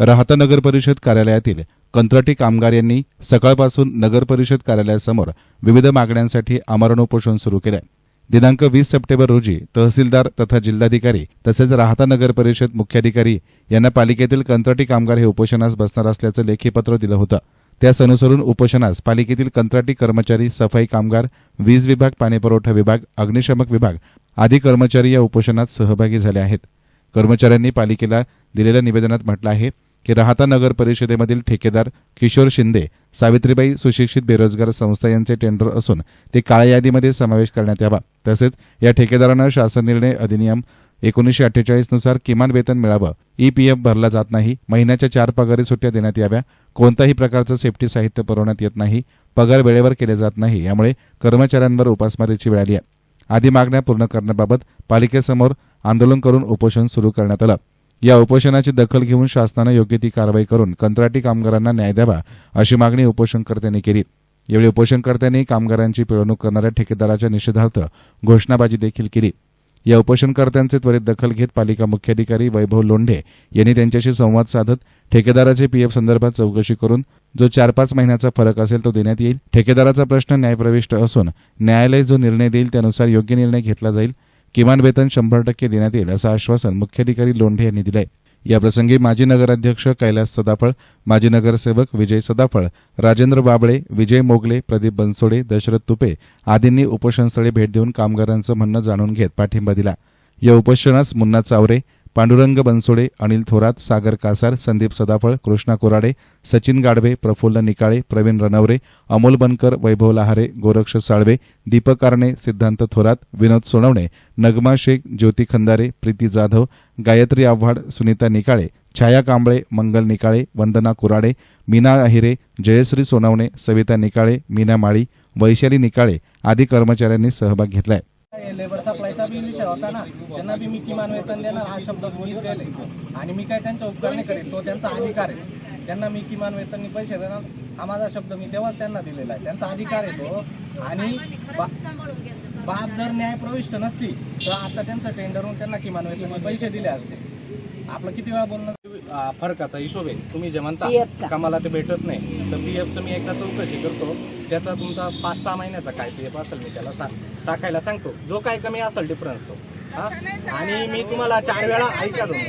राहता नगर परिषद कार्यालयातील कंत्राटी कामगार यांनी सकाळपासून नगर परिषद कार्यालयासमोर विविध मागण्यांसाठी आमरण उपोषण सुरू केलं. दिनांक वीस सप्टेंबर रोजी तहसीलदार तथा जिल्हाधिकारी तसेच राहता नगर परिषद मुख्याधिकारी यांना पालिकेतील कंत्राटी कामगार हे उपोषणास बसणार असल्याचं लेखी पत्र दिलं होतं. त्यास अनुसरून उपोषणास पालिकेतील कंत्राटी कर्मचारी सफाई कामगार वीज विभाग पाणीपुरवठा विभाग अग्निशमक विभाग आदी कर्मचारी या उपोषणात सहभागी झाले आहेत. कर्मचाऱ्यांनी पालिकेला दिलेल्या निवेदनात म्हटलं आहे की राहता नगर परिषदेमधील ठेकेदार किशोर शिंदे सावित्रीबाई सुशिक्षित बेरोजगार संस्था यांचे टेंडर असून ते काळ्या यादीमध्ये समावेश करण्यात यावा. तसेच या ठेकेदारांना शासन निर्णय अधिनियम एकोणीसशे अठ्ठेचाळीसनुसार किमान वेतन मिळावं. ईपीएफ भरला जात नाही. महिन्याच्या चार पगारी सुट्ट्या देण्यात याव्या. कोणत्याही प्रकारचं सेफ्टी साहित्य पुरवण्यात येत नाही. पगार वेळेवर केले जात नाही. यामुळे कर्मचाऱ्यांवर उपासमारीची वेळ आली आहे. आदी मागण्या पूर्ण करण्याबाबत पालिकेसमोर आंदोलन करून उपोषण सुरू करण्यात आलं. या उपोषणाची दखल घेऊन शासनानं योग्य ती कारवाई करून कंत्राटी कामगारांना न्याय द्यावा अशी मागणी उपोषणकर्त्यांनी केली. यावेळी उपोषणकर्त्यांनी कामगारांची पिळवणूक करणाऱ्या ठेकेदाराच्या निषेधार्थ घोषणाबाजी देखील केली. या उपोषणकर्त्यांचे त्वरित दखल घेत पालिका मुख्याधिकारी वैभव लोंढे यांनी त्यांच्याशी संवाद साधत ठेकेदाराचे पीएफ संदर्भात चौकशी करून जो चार पाच महिन्याचा फरक असेल तो देण्यात येईल. ठेकेदाराचा प्रश्न न्यायप्रविष्ट असून न्यायालय जो निर्णय देईल त्यानुसार योग्य निर्णय घेतला जाईल. किमान वेतन शंभर टक्के देण्यात येईल असं आश्वासन मुख्याधिकारी लोंढे यांनी दिलंय. याप्रसंगी माजी नगराध्यक्ष कैलास सदाफळ माजी नगरसेवक विजय सदाफळ राजेंद्र बाबळे विजय मोगले प्रदीप बनसोडे दशरथ तुपे आदींनी उपोषणस्थळी भेट देऊन कामगारांचं म्हणणं जाणून घेत पाठिंबा दिला. या उपोषणास मुन्ना चावरे पांडुरंग बनसोडे अनिल थोरात सागर कासार संदीप सदाफळ कृष्णा कोराडे सचिन गाडवे प्रफुल्ल निकाळे प्रवीण रनवरे अमोल बनकर वैभव लहारे गोरक्ष साळवे दीपक कारणे सिद्धांत थोरात विनोद सोनवणे नगमा शेख ज्योती खंदारे प्रीती जाधव गायत्री आव्हाड सुनीता निकाळे छाया कांबळे मंगल निकाळे वंदना कुराडे मीना अहिरे जयश्री सोनवणे सविता निकाळे मीना माळी वैशाली निकाळे आदी कर्मचाऱ्यांनी सहभाग घेतलाय. लेबर सप्लायचा बी विषय होता ना. त्यांना बी मी किमान वेतन देणार हा शब्द मीच दिले आणि मी काय त्यांचा उपकार नाही करेल तो त्यांचा अधिकार आहे. त्यांना मी किमान वेतन पैसे देणार हा माझा शब्द मी तेव्हाच त्यांना दिलेला आहे. त्यांचा अधिकार आहे तो. आणि बा- बाब जर न्याय प्रविष्ट नसती तर आता त्यांचं टेंडरहून त्यांना किमान वेतन पैसे दिले असते. आपलं किती वेळा बोलणं? फरकाचा हिशोब आहे. तुम्ही जे म्हणता. का मला ते भेटत नाही? तर पी एफचं मी एकदा चौकशी करतो. त्याचा तुमचा पाच सहा महिन्याचा काय पी एफ असेल मी त्याला सांग टाकायला सांगतो. जो काय कमी असेल डिफरन्स तो. हा? आणि मी तुम्हाला चार वेळा ऐका तुम्ही.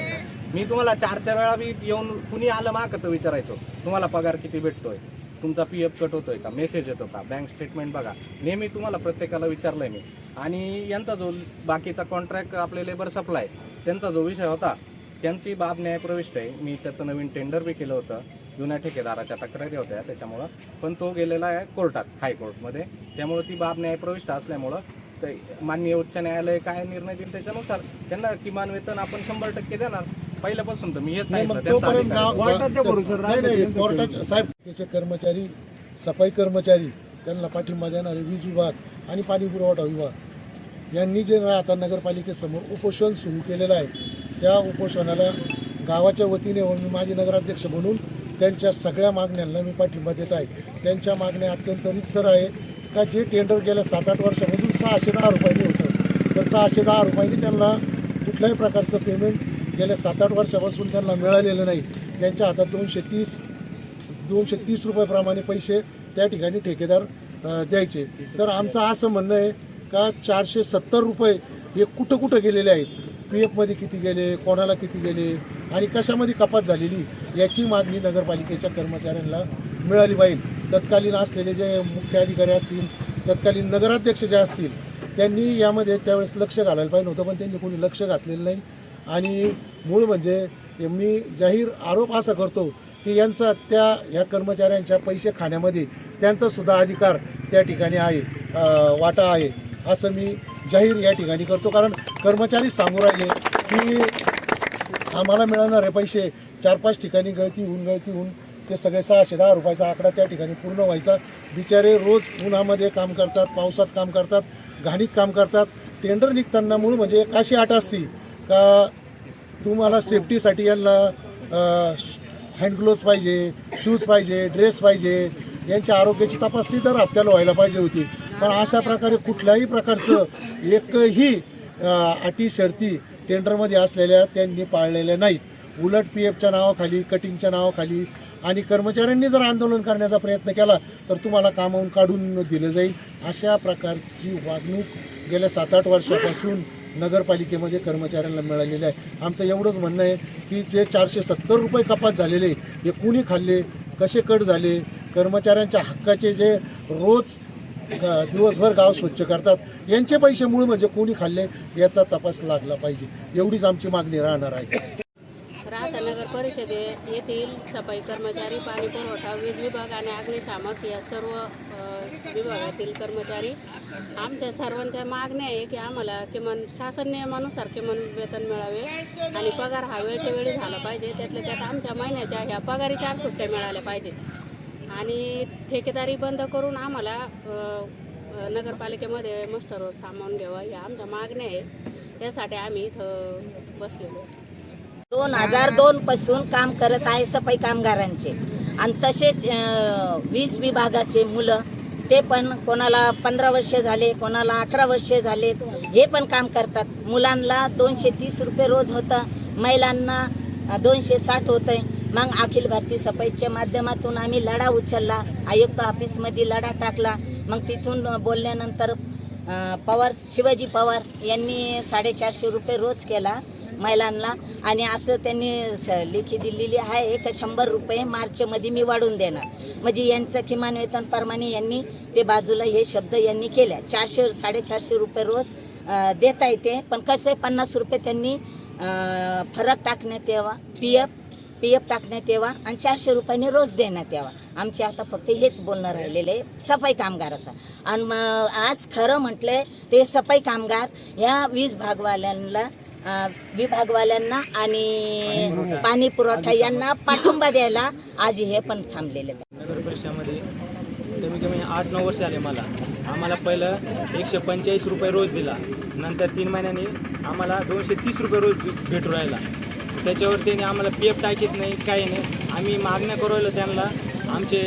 मी तुम्हाला चार चार वेळा मी येऊन कुणी आलं माग तर विचारायचो. तुम्हाला पगार किती भेटतोय? तुमचा पी एफ कट होतोय का? मेसेज येतो का बँक स्टेटमेंट बघा. नेहमी तुम्हाला प्रत्येकाला विचारलंय मी. आणि यांचा जो बाकीचा कॉन्ट्रॅक्ट आपले लेबर सप्लाय त्यांचा जो विषय होता त्यांची बाब न्यायप्रविष्ट आहे. मी त्याचं नवीन टेंडर बी केलं होतं. जुन्या ठेकेदाराच्या तक्रारी होत्या त्याच्यामुळं. पण तो गेलेला आहे कोर्टात हायकोर्टमध्ये. त्यामुळे ती बाब न्यायप्रविष्ट असल्यामुळं ते माननीय उच्च न्यायालय काय निर्णय देईल त्याच्यानुसार त्यांना किमान वेतन आपण शंभर टक्के देणार. पहिल्यापासून तर मी हेच नाही, मग सांगितलं त्यांचा तोपर्यंत अधिकार आहे. गाव- गाव- नाही, नाही, कोर्टाचे साहेब त्याचे कर्मचारी सफाई कर्मचारी त्यांना पाठिंबा देणारे वीज विभाग आणि पाणी पुरवठा विभाग यांनी जे आता नगरपालिकेसमोर उपोषण सुरू केलेलं आहे त्या उपोषणाला गावाच्या वतीने व मी माझे नगराध्यक्ष म्हणून त्यांच्या सगळ्या मागण्यांना मी पाठिंबा देत आहे. त्यांच्या मागण्या अत्यंत रितसर आहे. का जे टेंडर गेल्या सात आठ वर्षापासून सहाशे दहा रुपयांनी होतं. तर सहाशे दहा रुपयांनी त्यांना कुठल्याही प्रकारचं पेमेंट गेल्या सात आठ वर्षापासून त्यांना मिळालेलं नाही. त्यांच्या हातात दोनशे तीस दोनशे तीस रुपयाप्रमाणे पैसे त्या ठिकाणी ठेकेदार द्यायचे. तर आमचं असं म्हणणं आहे का चारशे सत्तर रुपये हे कुठं कुठं गेलेले आहेत? पी एफमध्ये किती गेले? कोणाला किती गेले? आणि कशामध्ये कपात झालेली? याची मागणी नगरपालिकेच्या कर्मचाऱ्यांना मिळाली पाहिजे. तत्कालीन असलेले जे मुख्य अधिकारी असतील तत्कालीन नगराध्यक्ष जे असतील त्यांनी यामध्ये त्यावेळेस लक्ष घालायला पाहिजे नव्हतं पण त्यांनी कोणी लक्ष घातलेलं नाही. आणि मूळ म्हणजे मी जाहीर आरोप असा करतो की यांचा त्या ह्या कर्मचाऱ्यांच्या पैसे खाण्यामध्ये त्यांचा सुद्धा अधिकार त्या ठिकाणी आहे वाटा आहे असं मी जाहीर या ठिकाणी करतो. कारण कर्मचारी सांगू राहिले की आम्हाला मिळणारे पैसे चार पाच ठिकाणी गळती होऊन गळती होऊन ते सगळे सहाशे दहा रुपयाचा आकडा त्या ठिकाणी पूर्ण व्हायचा. बिचारे रोज उन्हामध्ये काम करतात पावसात काम करतात घाणीत काम करतात. टेंडर निघताना मूळ म्हणजे एक अशी आट असती का तुम्हाला सेफ्टीसाठी यांना हँडग्लोव्ज पाहिजे शूज पाहिजे ड्रेस पाहिजे. यांच्या आरोग्याची तपासणी तर हप्त्याला व्हायला पाहिजे होती. पण अशा प्रकारे कुठल्याही प्रकारचं एकही अटी शर्ती टेंडरमध्ये असलेल्या त्यांनी पाळलेल्या नाहीत. उलट पी एफच्या नावाखाली कटिंगच्या नावाखाली आणि कर्मचाऱ्यांनी जर आंदोलन करण्याचा प्रयत्न केला तर तुम्हाला कामावून काढून दिलं जाईल. अशा प्रकारची वागणूक गेल्या सात आठ वर्षापासून नगरपालिकेमध्ये कर्मचाऱ्यांना मिळालेली आहे. आमचं एवढंच म्हणणं आहे की जे चारशे सत्तर रुपये कपात झालेले हे कुणी खाल्ले कसे कट झाले कर्मचाऱ्यांच्या हक्काचे जे रोज दिवसभर गाव स्वच्छ करतात यांचे पैसे मूळ म्हणजे कोणी खाल्ले याचा तपास लागला पाहिजे. एवढीच आमची मागणी राहणार आहे. राहता नगर परिषदे येथील सफाई कर्मचारी पाणी पुरवठा वीज विभाग आणि अग्निशामक या सर्व विभागातील कर्मचारी. आमच्या सर्वांच्या मागण्या आहे की आम्हाला किमान शासन नियमानुसार किमान वेतन मिळावे आणि पगार हा वेळच्या वेळी झाला पाहिजे. त्यातल्या त्यात आमच्या महिन्याच्या ह्या पगारी चार सुट्ट्या मिळाल्या पाहिजेत. आणि ठेकेदारी बंद करून आम्हाला नगरपालिकेमध्ये मस्टरवर सामावून घ्यावा ह्या आमच्या मागण्या आहे. त्यासाठी आम्ही इथं बसलेलो. आहे. दोन हजार दोन पासून काम करत आहे सफाई कामगारांचे. आणि तसेच वीज विभागाचे मुलं ते पण कोणाला पंधरा वर्षे झाले कोणाला अठरा वर्षे झाले हे पण काम करतात. मुलांना दोनशे तीस रुपये रोज होतं महिलांना दोनशे साठ होतं मग अखिल भारतीय सफाईच्या माध्यमातून आम्ही लढा उचलला आयुक्त ऑफिसमध्ये लढा टाकला. मग तिथून बोलल्यानंतर पवार शिवाजी पवार यांनी साडेचारशे रुपये रोज केला. महिलांना. आणि असं त्यांनी लिखी लेखी दिलेली आहे का शंभर रुपये मार्चमध्ये मी वाढवून देणार. म्हणजे यांचं किमान वेतन परमाने यांनी ते बाजूला हे शब्द यांनी केल्या. चारशे साडेचारशे रुपये रोज देता येते. पण कसं आहे पन्नास रुपये त्यांनी फरक टाकण्यात यावा पी एफ पी एफ टाकण्यात यावा आणि चारशे रुपयाने रोज देण्यात यावा. आमचे आता फक्त हेच बोलणं राहिलेलं आहे. सफाई कामगाराचा. आणि मग आज खरं म्हटलंय ते सफाई कामगार ह्या वीज भागवाल्यांना विभागवाल्यांना आणि पाणी पुरवठा यांना पाठिंबा द्यायला आज हे पण थांबलेले. आहेत. नगर परिषदेमध्ये कमी कमी आठ नऊ वर्ष आले मला. आम्हाला पहिलं एकशे पंचेचाळीस रुपये रोज दिला. नंतर तीन महिन्यांनी आम्हाला दोनशे तीस रुपये रोज भेटू राहिला. त्याच्यावर त्यांनी आम्हाला पी एफ टाकीत नाही काही नाही. आम्ही मागण्या करू राहिलो त्यांना. आमचे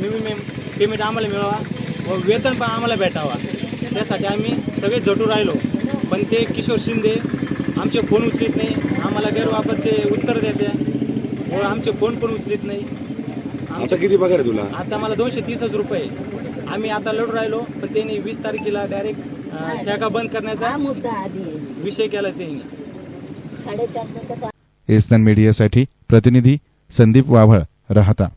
मिनिमम पेमेंट आम्हाला मिळावा व वेतन पण आम्हाला भेटावा. त्यासाठी आम्ही सगळे झटू राहिलो. पण ते किशोर शिंदे आमचे फोन उचलीत नाही. आम्हाला गैरवापरचे उत्तर देते. व आमचे फोन पण उचलीत नाही. आता किती पगार आहे तुला? आता मला दोनशे तीसच रुपये आम्ही आता लढू राहिलो पण त्यांनी वीस तारखेला डायरेक्ट ठेका बंद करण्याचा हा मुद्दा आधी विषय केला त्यांनी. साडेचारशे तर एसनन मीडियासाठी प्रतिनिधी संदीप वाभळ राहता.